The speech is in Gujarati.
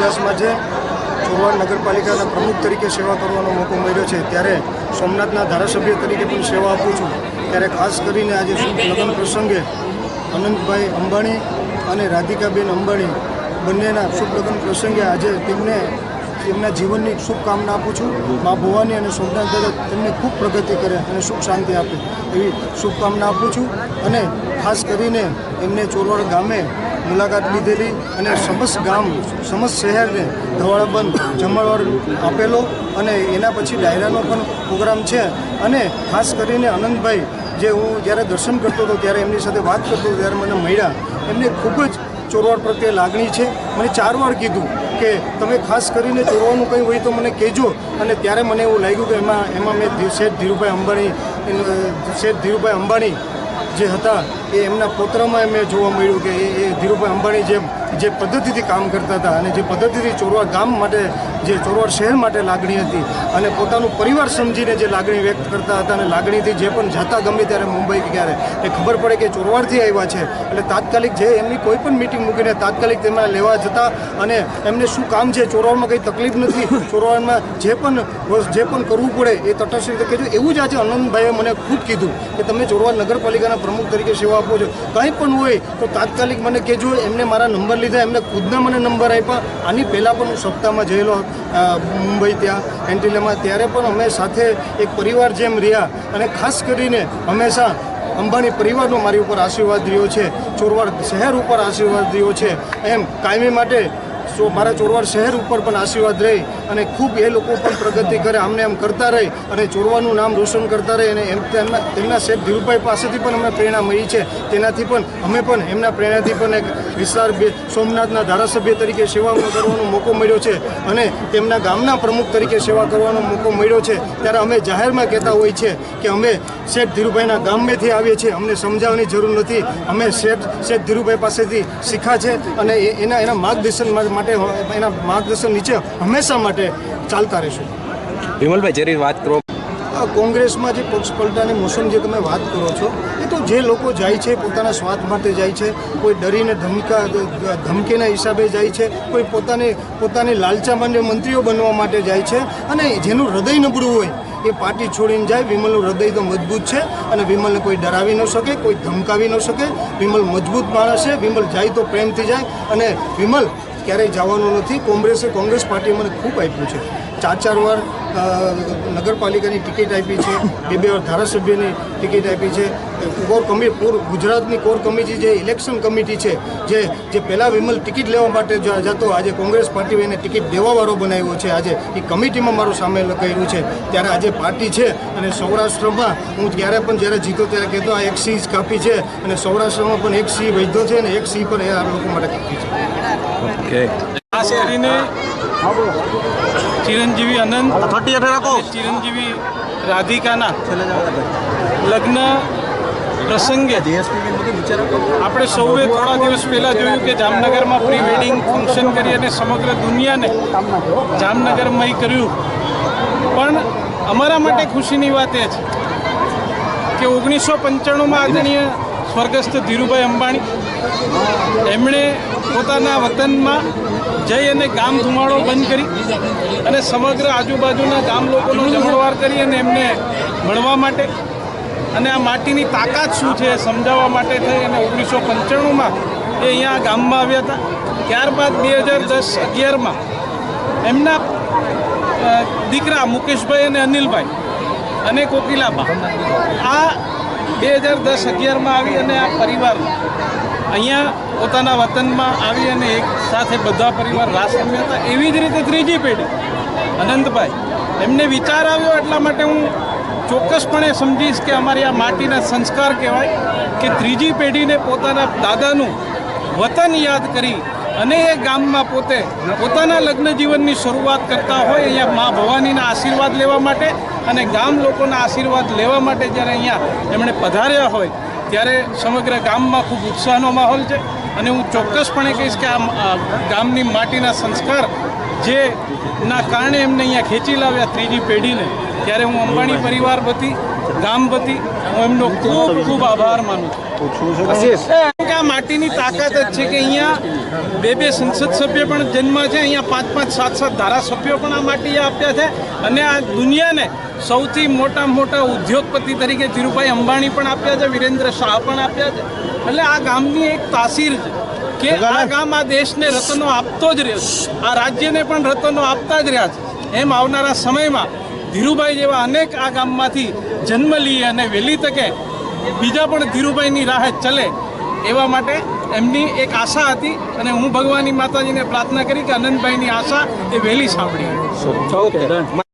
રવિદાસમાં જે ચોરવાડ નગરપાલિકાના પ્રમુખ તરીકે સેવા કરવાનો મોકો મળ્યો છે. ત્યારે સોમનાથના ધારાસભ્ય તરીકે પણ સેવા આપું છું. ત્યારે ખાસ કરીને આજે શુભ લગ્ન પ્રસંગે અનંતભાઈ અંબાણી અને રાધિકાબેન અંબાણી બંનેના શુભ લગ્ન પ્રસંગે આજે તેમને તેમના જીવનની શુભકામના આપું છું. મા ભવાની અને સોમનાથ દાદા તેમને ખૂબ પ્રગતિ કરે અને સુખ શાંતિ આપે એવી શુભકામના આપું છું. અને ખાસ કરીને એમને ચોરવાડ ગામે મુલાકાત લીધેલી અને સમસ્ત ગામ, સમસ્ત શહેરને ધવાળાબંધ જમણવાર આપેલો અને એના પછી ડાયરાનો પણ પ્રોગ્રામ છે. અને ખાસ કરીને આનંદભાઈ, જે હું જ્યારે દર્શન કરતો હતો ત્યારે એમની સાથે વાત કરતો ત્યારે મને મળ્યા. એમને ખૂબ જ ચોરવાડ પ્રત્યે લાગણી છે. મને ચાર વાર કીધું કે તમે ખાસ કરીને ચોરવાનું કંઈ હોય તો મને કહેજો. અને ત્યારે મને એવું લાગ્યું કે એમાં એમાં મેં શેઠ ધીરુભાઈ અંબાણી શેઠ ધીરુભાઈ અંબાણી જે હતા, એ એમના પોત્રમાં મેં જોવા મળ્યું કે એ ધીરુભાઈ અંબાણી જે જે પદ્ધતિથી કામ કરતા હતા અને જે પદ્ધતિથી ચોરવા ગામ માટે જે ચોરવાડ શહેર માટે લાગણી હતી અને પોતાનું પરિવાર સમજીને જે લાગણી વ્યક્ત કરતા હતા અને લાગણીથી જે પણ જતા ગમે ત્યારે મુંબઈ ક્યારે એ ખબર પડે કે ચોરવાડથી આવ્યા છે. એટલે તાત્કાલિક જે એમની કોઈ પણ મિટિંગ મૂકીને તાત્કાલિક તેમને લેવા જતા અને એમને શું કામ છે ચોરવાડમાં કંઈ તકલીફ નથી ચોરવાડમાં જે પણ જે પણ કરવું પડે એ તટસ્થ રીતે કહેજો. એવું જ આજે આનંદભાઈએ મને ખુદ કીધું કે તમે ચોરવાડ નગરપાલિકાના પ્રમુખ તરીકે સેવા આપો છો. કંઈ પણ હોય તો તાત્કાલિક મને કહેજો. એમને મારા નંબર લીધા એમને ખુદના મને નંબર આપ્યા. આની પહેલાં પણ હું સપ્તાહમાં જયેલો અ, મુંબઈ ત્યાં, એન્ટિલેમાં ત્યારે પણ અમે સાથે એક પરિવાર જેમ રહ્યા અને ખાસ કરીને હંમેશા અંબાણી પરિવારનો મારી ઉપર આશીર્વાદ રહ્યો છે, ચોરવાડ શહેર ઉપર આશીર્વાદ રહ્યો છે. એમ કાયમી માટે સો મારા ચોરવાડ શહેર ઉપર પણ આશીર્વાદ રહે અને ખૂબ એ લોકો પણ પ્રગતિ કરે, આમને એમ કરતા રહે અને ચોરવાનું નામ રોશન કરતા રહે અને એમ તેમના તેમના શેઠ ધીરુભાઈ પાસેથી પણ અમને પ્રેરણા મળી છે. તેનાથી પણ અમે પણ એમના પ્રેરણાથી પણ એક વિસ્તાર સોમનાથના ધારાસભ્ય તરીકે સેવા કરવાનો મોકો મળ્યો છે અને તેમના ગામના પ્રમુખ તરીકે સેવા કરવાનો મોકો મળ્યો છે. ત્યારે અમે જાહેરમાં કહેતા હોય છે કે અમે શેઠ ધીરુભાઈના ગામમાંથી આવીએ છીએ, અમને સમજાવવાની જરૂર નથી. અમે શેઠ શેઠ ધીરુભાઈ પાસેથી શીખ્યા છે અને એના એના માર્ગદર્શન માટે એના માર્ગદર્શન નીચે હંમેશા માટે ચાલતા રહેશું. વિમલભાઈ જરી વાત કરો કોંગ્રેસમાં જે પક્ષ પલટાની મોસમ જે તમે વાત કરો છો એ તો જે લોકો જાય છે પોતાના સ્વાર્થ માટે જાય છે કોઈ ડરીને ધમકા ધમકીના હિસાબે જાય છે કોઈ પોતાની પોતાની લાલચામાં મંત્રીઓ બનવા માટે જાય છે અને જેનું હૃદય નબળું હોય એ પાર્ટી છોડીને જાય. વિમલનું હૃદય તો મજબૂત છે અને વિમલને કોઈ ડરાવી ન શકે કોઈ ધમકાવી ન શકે. વિમલ મજબૂત માણસ છે વિમલ જાય તો પ્રેમથી જાય અને વિમલ ક્યારેય જવાનું નથી. કોંગ્રેસે કોંગ્રેસ પાર્ટીએ મને ખૂબ આપ્યું છે. ચાર ચાર વાર નગરપાલિકાની ટિકિટ આપી છે. બે બે ધારાસભ્યની ટિકિટ આપી છે. કોર કમિટી પૂર ગુજરાતની કોર કમિટી જે ઇલેક્શન કમિટી છે જે જે પહેલાં વિમલ ટિકિટ લેવા માટે જતો આજે કોંગ્રેસ પાર્ટીએ એને ટિકિટ દેવાવાળો બનાવ્યો છે. આજે એ કમિટીમાં મારું સામેલ કર્યું છે. ત્યારે આજે પાર્ટી છે અને સૌરાષ્ટ્રમાં હું ત્યારે પણ જ્યારે જીતો ત્યારે કહેતો આ એક સિંહ કાપી છે અને સૌરાષ્ટ્રમાં પણ એક સી વૈધો છે અને એક સી પણ એ આ લોકો માટે કાપી છે. ઓકે. ખાસ કરીને ચિરંજીવી આનંદ ચિરંજીવી રાધિકાના લગ્ન પ્રસંગે આપણે સૌએ થોડા દિવસ પહેલાં જોયું કે જામનગરમાં પ્રી વેડિંગ ફંક્શન કરી અને સમગ્ર દુનિયાને જામનગરમય કર્યું. પણ અમારા માટે ખુશીની વાત એ છે કે ઓગણીસો પંચાણુંમાં આદરણીય સ્વર્ગસ્થ ધીરુભાઈ અંબાણી એમણે પોતાના વતનમાં જઈ અને ગામ ધુમાડો બંધ કરી અને સમગ્ર આજુબાજુના ગામ લોકોનો જમણવાર કરી અને એમને મળવા માટે અને આ માટીની તાકાત શું છે સમજાવવા માટે થઈ અને ઓગણીસો પંચાણુંમાં એ અહીંયા ગામમાં આવ્યા હતા. ત્યારબાદ બે હજાર દસ અગિયારમાં એમના દીકરા મુકેશભાઈ અને અનિલભાઈ અને કોકિલાબા આ બે હજાર દસ અગિયારમાં આવી અને આ પરિવાર અહીંયા પોતાના વતનમાં આવી અને એક સાથે બધા પરિવાર રાસ રમ્યા હતા. એવી જ રીતે ત્રીજી પેઢી, અનંતભાઈ. એમને વિચાર આવ્યો એટલા માટે હું ચોક્કસપણે સમજીશ કે અમારી આ માટીના સંસ્કાર કહેવાય કે ત્રીજી પેઢીને પોતાના દાદાનું વતન યાદ કરી અને એ ગામમાં પોતે પોતાના લગ્ન જીવનની શરૂઆત કરતા હોય અહીંયા મા ભવાનીના આશીર્વાદ લેવા માટે અને ગામ લોકોના આશીર્વાદ લેવા માટે જ્યારે અહીંયા એમણે પધાર્યા હોય ત્યારે સમગ્ર ગામમાં ખૂબ ઉત્સાહનો માહોલ છે અને હું ચોક્કસપણે કહીશ કે આ ગામની માટીના સંસ્કાર જેના કારણે એમને અહીંયા ખેંચી લાવ્યા ત્રીજી પેઢીને ત્યારે હું અંબાણી પરિવાર વતી ગામ વતી હું એમનો ખૂબ ખૂબ આભાર માનું છું. કે આ માટીની તાકાત જ છે કે અહીંયા બે બે સંસદ સભ્ય પણ જન્મ છે અહીંયા પાંચ પાંચ સાત સાત ધારાસભ્યો પણ આ માટી આપ્યા છે. અને આ દુનિયાને સૌથી મોટા મોટા ઉદ્યોગપતિ તરીકે ધીરુભાઈ અંબાણી પણ આપ્યા છે વિરેન્દ્ર શાહ પણ આપ્યા છે. એટલે આ ગામની એક તાસીર છે કે આ ગામ આ દેશને રત્નો આપતો જ રહ્યો છે. આ રાજ્યને પણ રત્નો આપતા જ રહ્યા છે. એમ આવનારા સમયમાં ધીરુભાઈ જેવા અનેક આ ગામમાંથી જન્મ લઈએ અને વહેલી તકે બીજા પણ ધીરુભાઈની રાહે ચલે એવા માટે એમની એક આશા હતી અને હું ભગવાનની માતાજીને પ્રાર્થના કરી કે અનંતભાઈની આશા એ વહેલી સાંભળી.